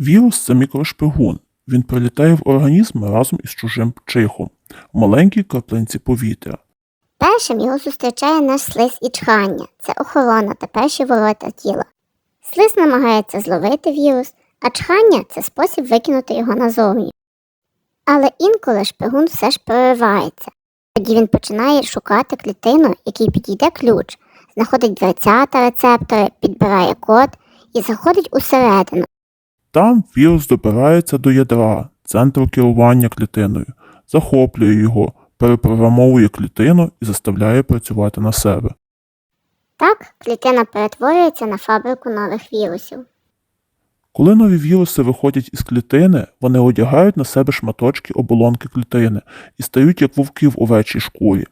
Вірус це мікрошпигун. Він прилітає в організм разом із чужим чихом в маленькій краплинці повітря. Першим його зустрічає наш слиз і чхання це охорона та перші ворота тіла. Слиз намагається зловити вірус, а чхання це спосіб викинути його назовні. Але інколи шпигун все ж проривається. Тоді він починає шукати клітину, якій підійде ключ, знаходить дверцята рецептори, підбирає код і заходить усередину. Там вірус добирається до ядра, центру керування клітиною, захоплює його, перепрограмовує клітину і заставляє працювати на себе. Так клітина перетворюється на фабрику нових вірусів. Коли нові віруси виходять із клітини, вони одягають на себе шматочки оболонки клітини і стають як вовки в овечій шкурі.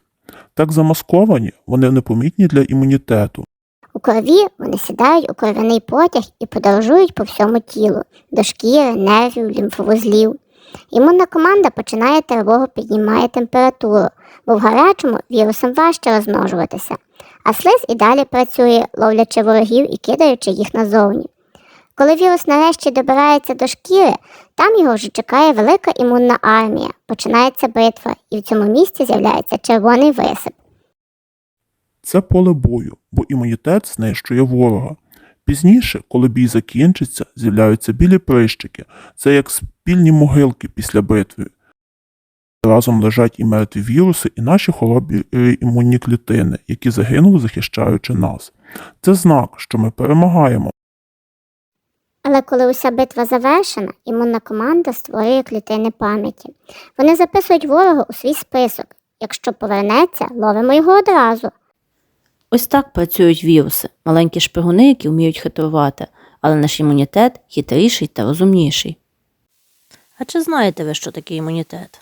Так замасковані, вони непомітні для імунітету. Крові вони сідають у кров'яний потяг і подорожують по всьому тілу до шкіри, нервів, лімфовузлів. Імунна команда починає тривогу, піднімає температуру, бо в гарячому вірусам важче розмножуватися, а слиз і далі працює, ловлячи ворогів і кидаючи їх назовні. Коли вірус нарешті добирається до шкіри, там його вже чекає велика імунна армія, починається битва, і в цьому місці з'являється червоний висип. Це поле бою, бо імунітет знищує ворога. Пізніше, коли бій закінчиться, з'являються білі прищики. Це як спільні могилки після битви. Разом лежать і мертві віруси, і наші хоробрі імунні клітини, які загинули, захищаючи нас. Це знак, що ми перемагаємо. Але коли уся битва завершена, імунна команда створює клітини пам'яті. Вони записують ворога у свій список. Якщо повернеться, ловимо його одразу. Ось так працюють віруси, маленькі шпигуни, які вміють хитрувати, але наш імунітет хитріший та розумніший. А чи знаєте ви, що таке імунітет?